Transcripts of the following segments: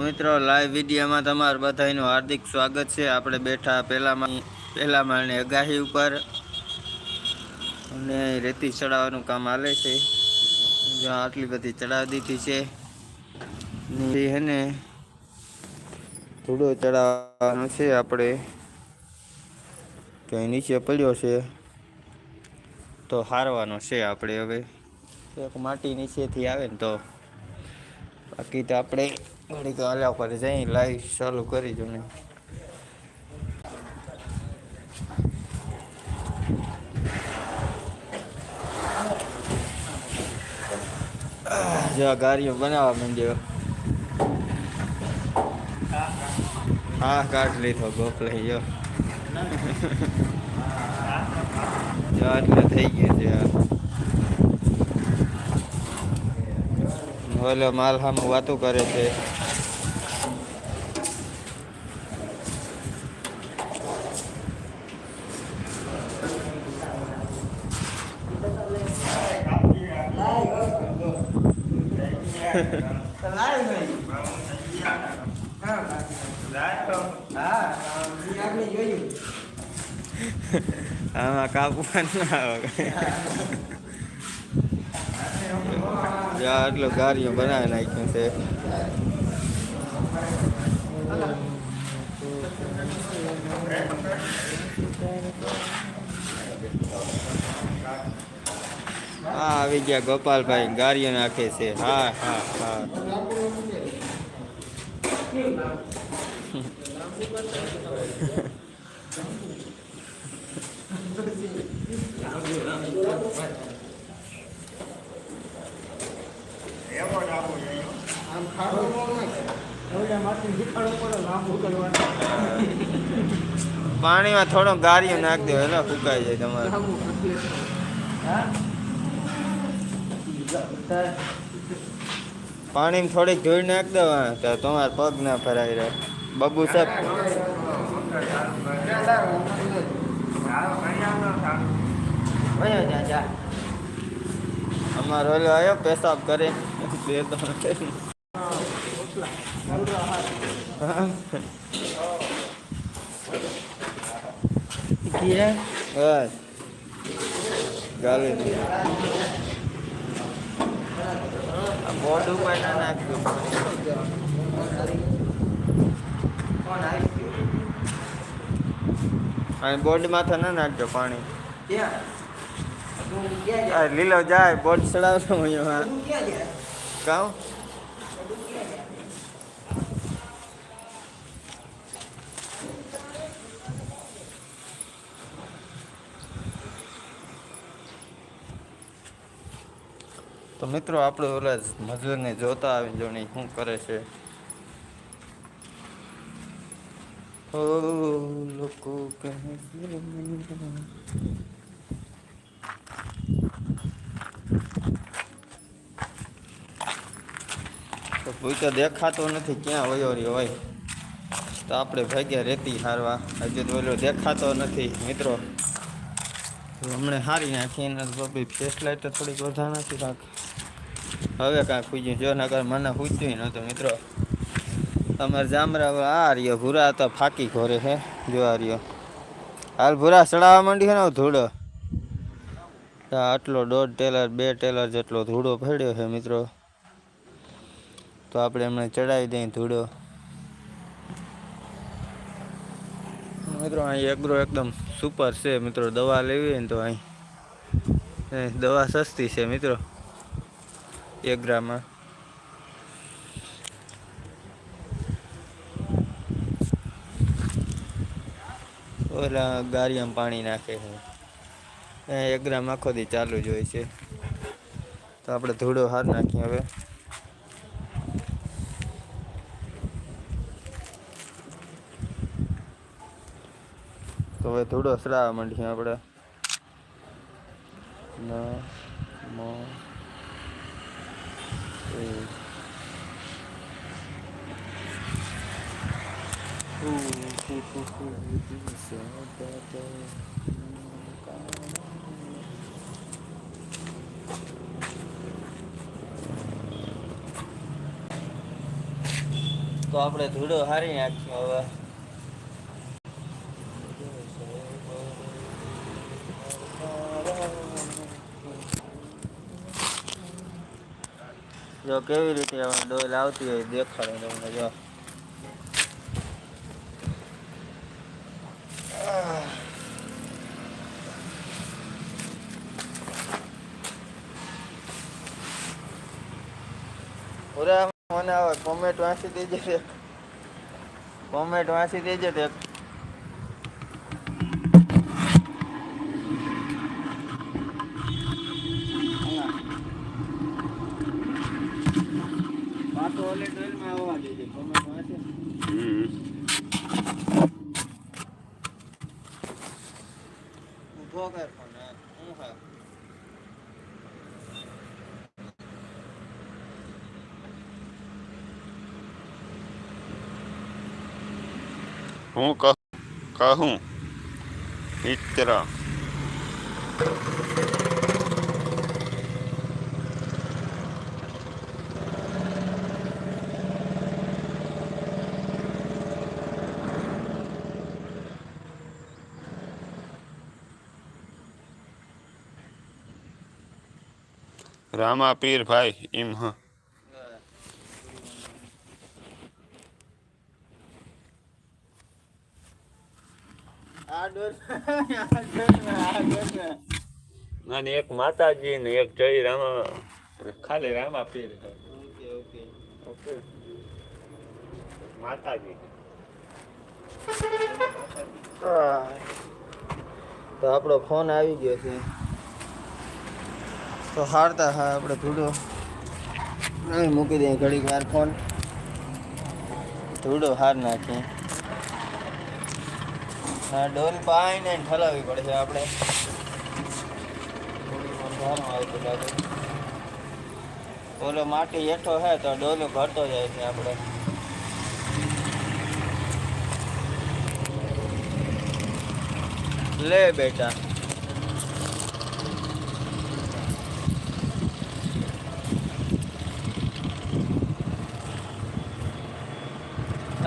મિત્રો લાઈવ વિડીયોમાં તમારું બધાનું હાર્દિક સ્વાગત છે. આપણે બેઠા પહેલામાં પહેલા માળની અગાહી ઉપર. અને રેતી ચડાવવાનું કામ હાલે છે. જ્યાં આટલી બધી ચડાવી દીધી છે. ને હે ધૂળો ચડાવવાનો છે આપણે. ક્યાંય નીચે પડ્યો છે. તો હારવાનો છે આપણે હવે. માટી નીચેથી આવે ને તો. બાકી તો આપણે ઘડીક હાલ્યા પર જઈ લાઈવ ચાલુ કરી દઉં ને જો ગાડીઓ બનાવવા માંડ્યો. હા કાઢ લીધો, ગોપ લઈ ગયો. થઈ ગયા છે ઓલો માલ સામે વાતો કરે છે. આમાં કાપવા ના આવે જો આટલું ગાડીઓ બનાવી નાખ્યું છે હા આવી ગયા ગોપાલભાઈ ગાડીઓ નાખે છે હા હા હા પાણીમાં થોડો ગાડીઓ નાખ દો એટલે ફૂકાઈ જાય તમારે. પાણીમાં થોડીક ધોઈ નાખ દો તો તમારા પગ ના ફરાઈ રહે. બબુ સાહેબ. અમારો ઓલો આવ્યો પેશાબ કરે બે તો બસ ગાલી દે આ બોર્ડ ઉપર ના નાખજો અને બોર્ડ માથે ના નાખજો પાણી. લીલો જાય બોર્ડ ચડાવશો અહીંયા. કામ તો મિત્રો આપણે ઓલા મજૂરને જોતા આવી જોણી શું કરે છે. લોકો કહે કોઈ તો દેખાતો નથી, ક્યાં વયો રહ્યો હોય? તો આપણે ભાગ્યા રેતી હારવા. હજુ તો ઓલો દેખાતો નથી, મિત્રો. હમણાં હારી નાખી, એને તો બી ફેસ તો થોડીક વધારે નથી રાખ. હવે કાંઈ પૂજ્યું જો નગર મને ખૂજ્યું નહોતું, મિત્રો. તમારે જામરા આ રહ્યો, ભૂરા તો ફાકી ઘોરે છે જો આ હાલ ભૂરા ચડાવવા માંડી ને ધૂળો. આટલો દોઢ ટેલર, બે ટેલર જેટલો ધૂળો ફેડ્યો છે મિત્રો. તો આપણે એમને ચડાવી દઈએ ધૂળો. મિત્રો, અહીં એગ્રો એકદમ સુપર છે મિત્રો. દવા લેવી હોય ને તો અહીં. દવા સસ્તી છે મિત્રો. એગ્રામાં ઓલા ગારિયામાં પાણી નાખે છે. એ ગ્રામ આખો દી ચાલુ જ હોય છે. તો આપણે ધૂળો હાર નાખીએ હવે. તો હવે ધૂળો સડાવવા માંડીએ આપણે. ન, મ એ ઉ હુ હુ હુ તો આપણે ધૂળો હારી નાખ્યો હવે જો કેવી રીતે હવે ડોલ આવતી હોય દેખાડો તમને જો પૂરા મને આવે કોમેન્ટ વાંચી દેજે કોમેન્ટ વાંચી દેજે તે પાછો ઓલે ડોલમાં આવવા દેજે કોમેન્ટ વાંચી ઊભો કર ફોન હા. હું હા હું કહું કહું મિત્ર રામા પીર ભાઈ એમ હ આ ડોલ આ ડોલ આ ડોલ અને એક માતાજી ને એક જય રામા ખાલી રામા પીર. માતાજી. તો આપણો ફોન આવી ગયો છે. તો હારતા હા, આપણે ધૂડો મૂકી દઈએ ઘડીક વાર ફોન. ધૂડો હાર નાખીએ. ડોલ પાઈને ઠલાવવી પડશે આપણે. થોડીક અંધારું આવતું લાગે. ઓલો માટી હેઠો હે તો ડોલો ઘટતો જાય છે આપણે. લે બેટા.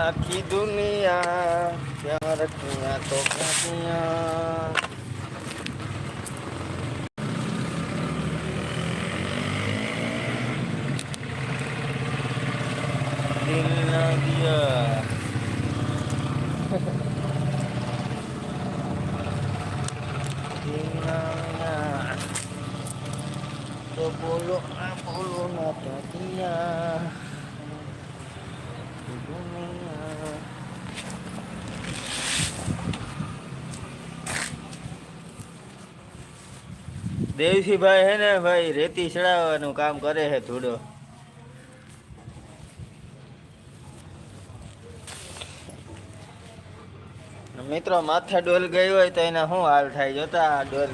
આખી દુનિયા ક્યાં રખિયા તો ક્યાં દિલ ના દિયા દિલના તો બોલો આ બોલો ના ત્યાં દુનિયા દેવસીભાઈ હે ને ભાઈ, રેતી ચડાવવાનું કામ કરે છે થોડો મિત્રો, માથે ડોલ ગઈ હોય તો એને શું હાલ થાય? જોતા ડોલ.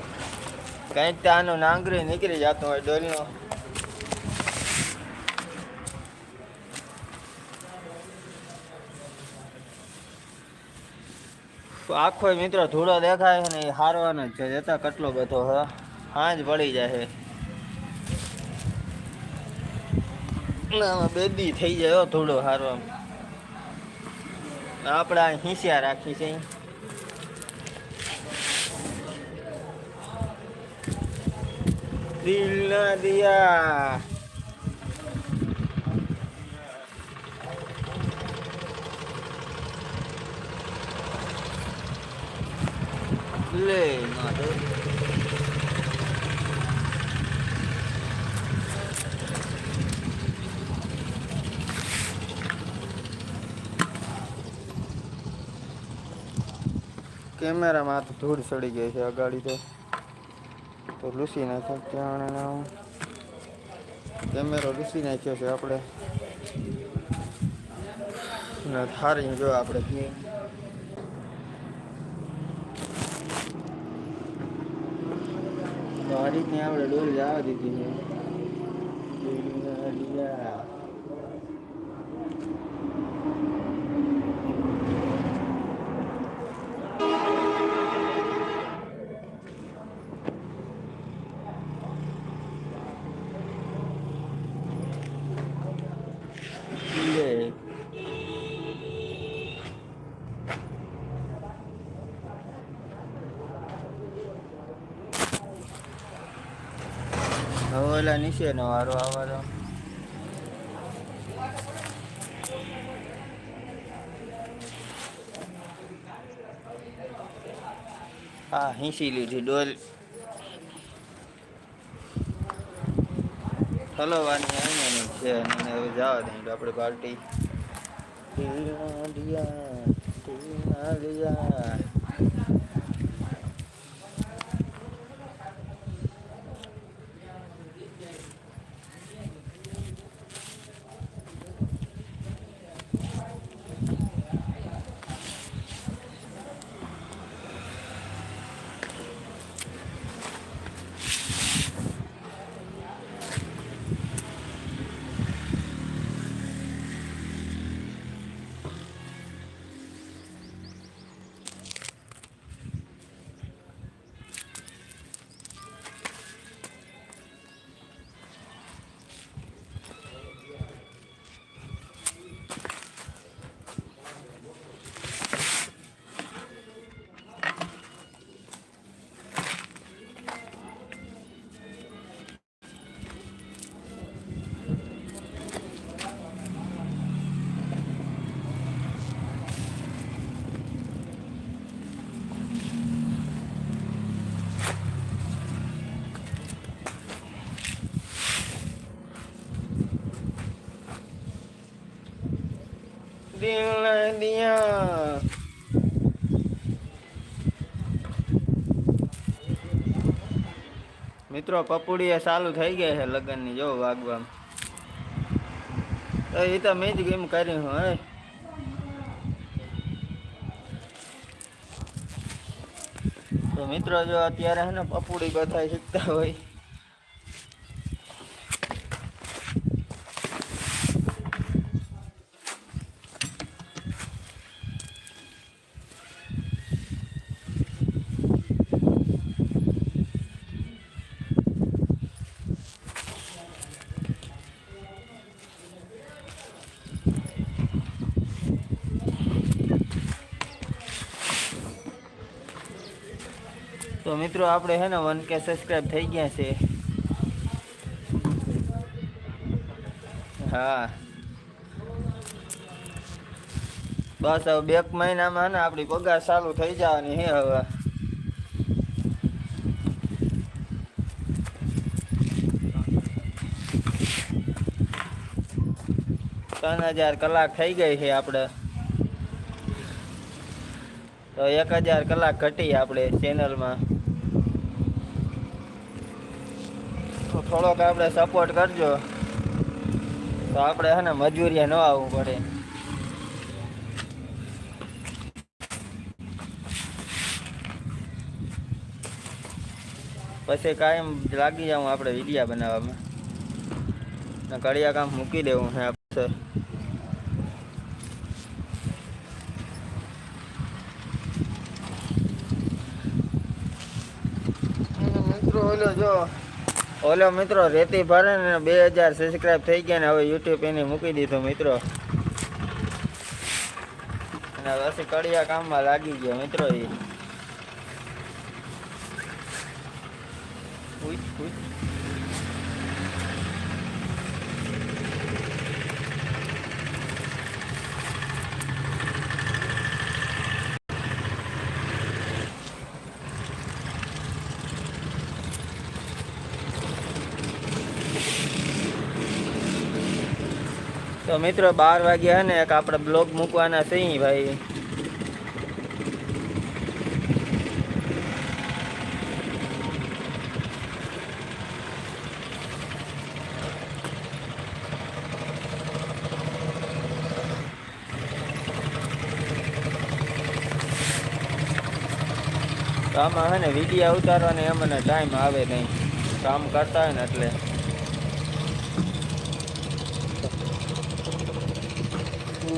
કંઈક તો આનું નાંગરી નીકળી જતો હોય ડોલનો. આખો મિત્રો ધૂળો દેખાય ને એ હારવાનો જ છે. જતા કેટલો બધો, હ. હાંજ પડી જાય બેદી થઈ જાય હો હારો આપણે હિંસ્યા રાખી છે. દિલ ના દિયા. લે મારે કેમેરામાં તો ધૂળ ચડી ગઈ છે અગાડી તો. તો લૂસી નાખ્યો ત્યાં કેમેરો લૂસી નાખ્યો છે આપણે. ને થારી જો આપણે તો આ રીતની આપણે ડોલ જવા દીધી છે. ઓલા નીચેનો વારો આવવાનો હા હિંસી લીધી ડોલ. હલવાની આવીને છે અને હવે જવા તો આપણે પાર્ટી. ટીના ડિયા, ટીના ડિયા. મિત્રો પપુડી એ ચાલુ થઈ ગયા છે લગ્નની, જો વાગવા એ તો મેં જ ગેમ કરી હું હે તો મિત્રો, જો અત્યારે હે ને પપુડી બધા શીખતા હોય. તો મિત્રો, આપણે હે ને વન કે સબસ્ક્રાઇબ થઈ ગયા છે. હા. બસ હવે બે મહિનામાં હે ને આપણી પગાર ચાલુ થઈ જવાની હે હવે. ત્રણ હજાર કલાક થઈ ગઈ છે આપણે. તો એક હજાર કલાક ઘટી આપણે ચેનલમાં થોડોક આપણે સપોર્ટ કરજો. તો આપણે છે ને મજૂરીએ ન આવવું પડે. પછી કાયમ લાગી જાઉં આપણે વિડીયા બનાવવામાં. કડિયા કામ મૂકી દેવું છે આપણે. મિત્રો, ઓલો જો ઓલો મિત્રો, રેતી ભરે ને બે હજાર સબસ્ક્રાઈબ થઈ ગયા ને હવે યુટ્યુબ એની મૂકી દીધું મિત્રો. અને પછી કડિયા કામમાં લાગી ગયો મિત્રો એ તો મિત્રો, બાર વાગ્યા ને એક આપણે બ્લોગ મૂકવાના છે ભાઈ. તો આમાં હે ને વીડિયો ઉતારવાનો એમ મને ટાઈમ આવે નહીં. કામ કરતા હોય ને એટલે.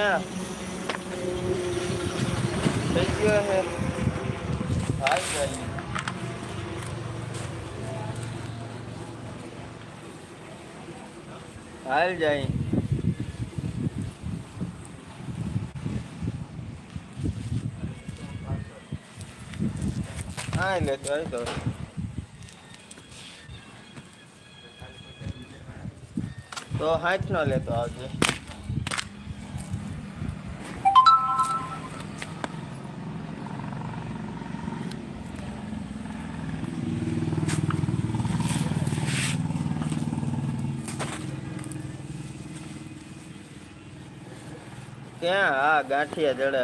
ક્યાં થઈ ગયો હે હાલ જાય હાલ જાય હા લેતો આવી તો તો હાથ નો લેતો આવજે ક્યાં? હા ગાંઠિયા જડે.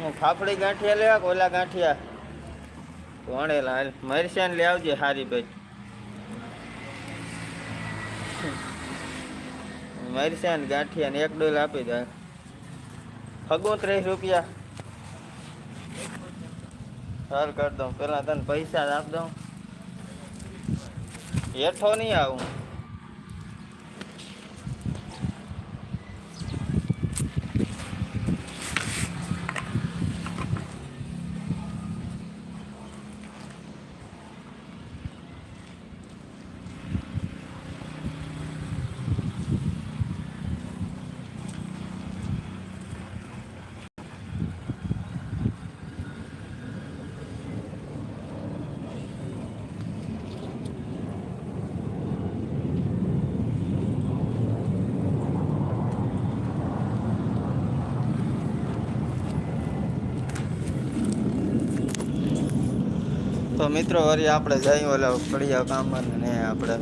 હું ફાફડી ગાંઠિયા લેવા કે ઓલા ગાંઠિયા? વણેલા. હાલ મરચાં લઈ આવજે હારી ભાઈ. મરચાં ને ગાંઠિયા ને એક ડોલ આપી દે. ત્રીસ રૂપિયા. હાલ કરી દઉં. પેલા તને પૈસા જ આપ દઉં. હેઠો નહીં આવું. તો મિત્રો, વળી આપણે જઈએ ઓલા ફળિયા કામ ને આપણે.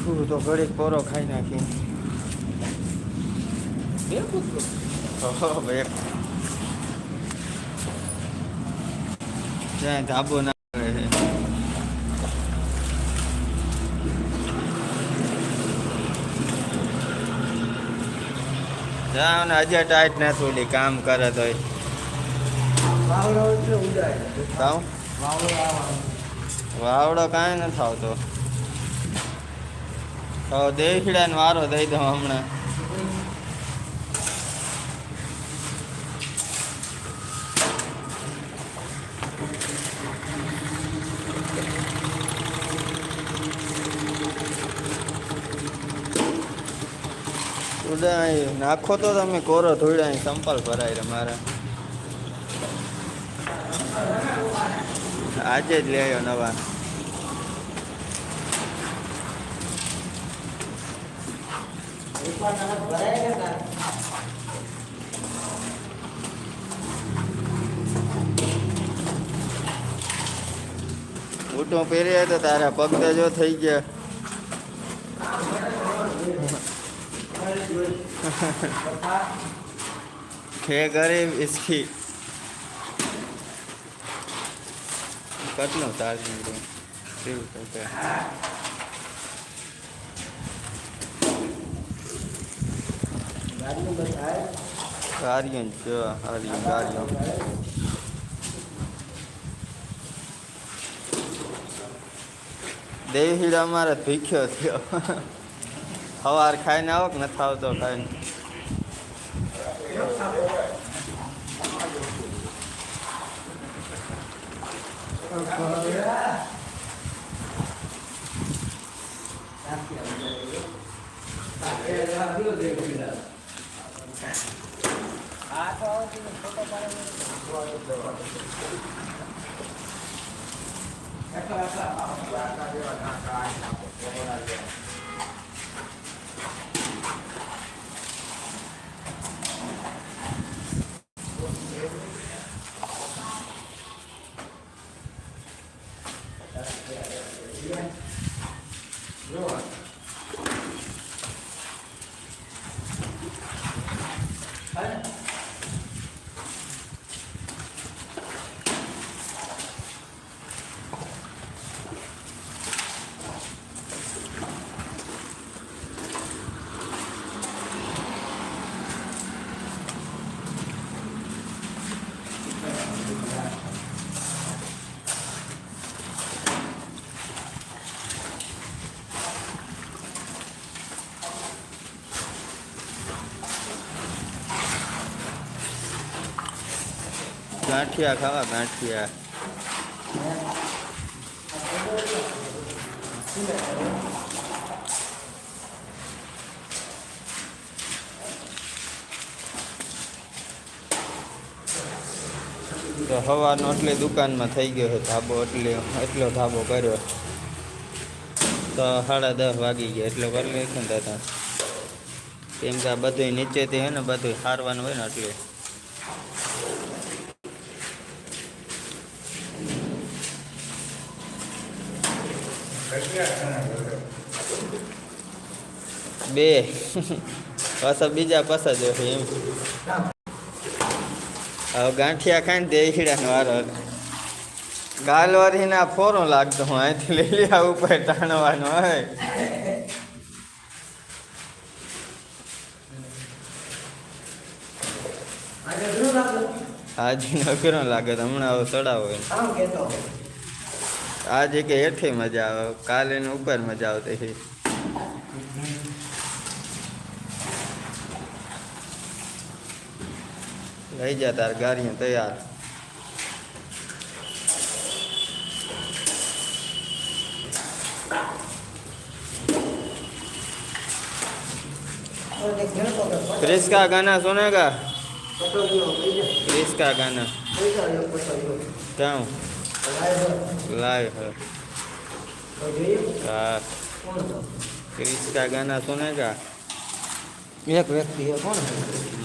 શું તો ઘડીક પોરો ખાઈ નાખી જ્યાં ધાબો ના રહે જાઓ ને હજી ટાઈટ નથી ઓલી કામ કરે તો વાવડો કાંઈ નથી આવતો. તો દેખડે ને વારો દઈ દઉં હમણાં. ઉડાય નાખો તો તમે કોરો ધોળાય, સંપલ ભરાય રે મારે. આજે જ લઈ આવ્યો નવા. બૂટો પહેર્યા તો તારા પગ તો જો થઈ ગયા. છે ગરીબ इसकी કેટલો ચાર્જ નીકળ્યો કેવું થશે ગાડીઓ છે હારી ગાડીઓ દેવહીડ અમારે ભીખ્યો થયો સવાર ખાઈને આવો કે નથી આવતો ખાઈને ગાંઠિયા ખાવા ગાંઠિયા તો હવાનો એટલે દુકાનમાં થઈ ગયો ધાબો એટલે એટલો ધાબો કર્યો. તો સાડા દસ વાગી ગયા, એટલો કરી ને દાદા. કેમ કે આ બધું નીચેથી હે ને બધું હારવાનું હોય ને એટલે બે. પાછા બીજા પાછા જો એમ. હવે ગાંઠિયા ખાઈને તે હીડાનો વારો. ગાલવારી ના ફોરો લાગતો હું અહીંથી લઈ લ્યા ઉપર તાણવાનો હોય. હાજી નકરો લાગે હમણાં ચડાવો એમ. આજે કે હેઠે મજા આવે કાલે ને ઉપર મજા આવતી હતી લઈ જા તાર ગાડીઓ તૈયાર क्रिस का गाना सुनेगा क्रिस का गाना क्यों लाइव है। हाँ। का गाना सुने का एक व्यक्ति है कौन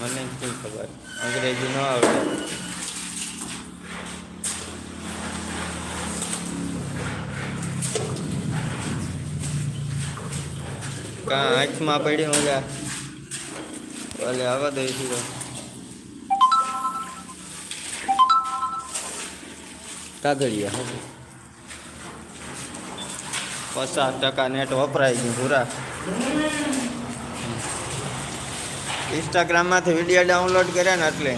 मैंने कोई खबर? अंग्रेज़ी ना आवड़े कहाँ आँख में पड़ी होगा? पहले आवा दे કાગળિયા પચાસ ટકા નેટ વપરાય ગયું પૂરા ઇન્સ્ટાગ્રામમાંથી વીડિયો ડાઉનલોડ કર્યા ને એટલે.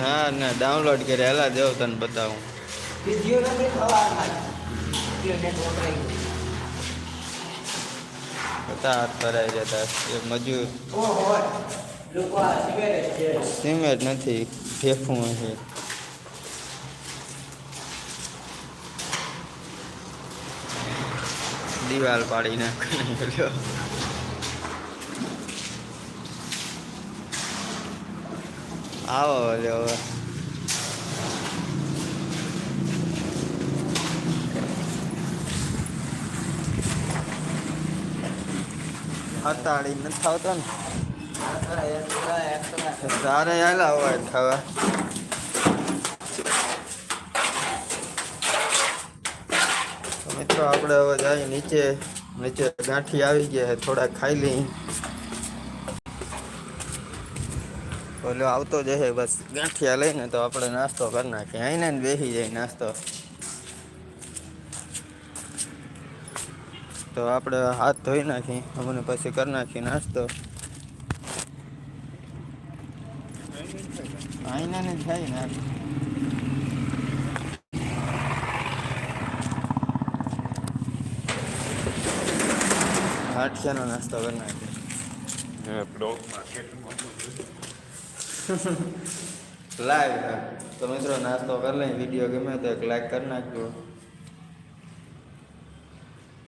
ના ના ડાઉનલોડ કર્યા. હેલા દેવ તને બતાવું. બધા હાથ ભરાઈ જતા મજૂર. સિમેન્ટ નથી ફેફું છે દિવાલ પાડી નાખ્યો આવો હવે હતાડી નથી આવતો ને? તારે હાલા હોય ખાવા તો મિત્રો આપણે હવે જાય નીચે નીચે ગાંઠી આવી ગયા છે થોડા ખાઈ લઈ ઓલો આવતો જશે બસ ગાંઠિયા લઈને તો આપણે નાસ્તો કરી નાખીએ આઈને ને બેસી જાય નાસ્તો તો આપણે હાથ ધોઈ નાખી અમને પછી કરી નાખી નાસ્તો આઈના ને થાય ને હાથિયાનો નાસ્તો કરી નાખી લાઈવ તો મિત્રો નાસ્તો કરી લઈ વીડિયો ગમે તો એક લાઈક કરી નાખજો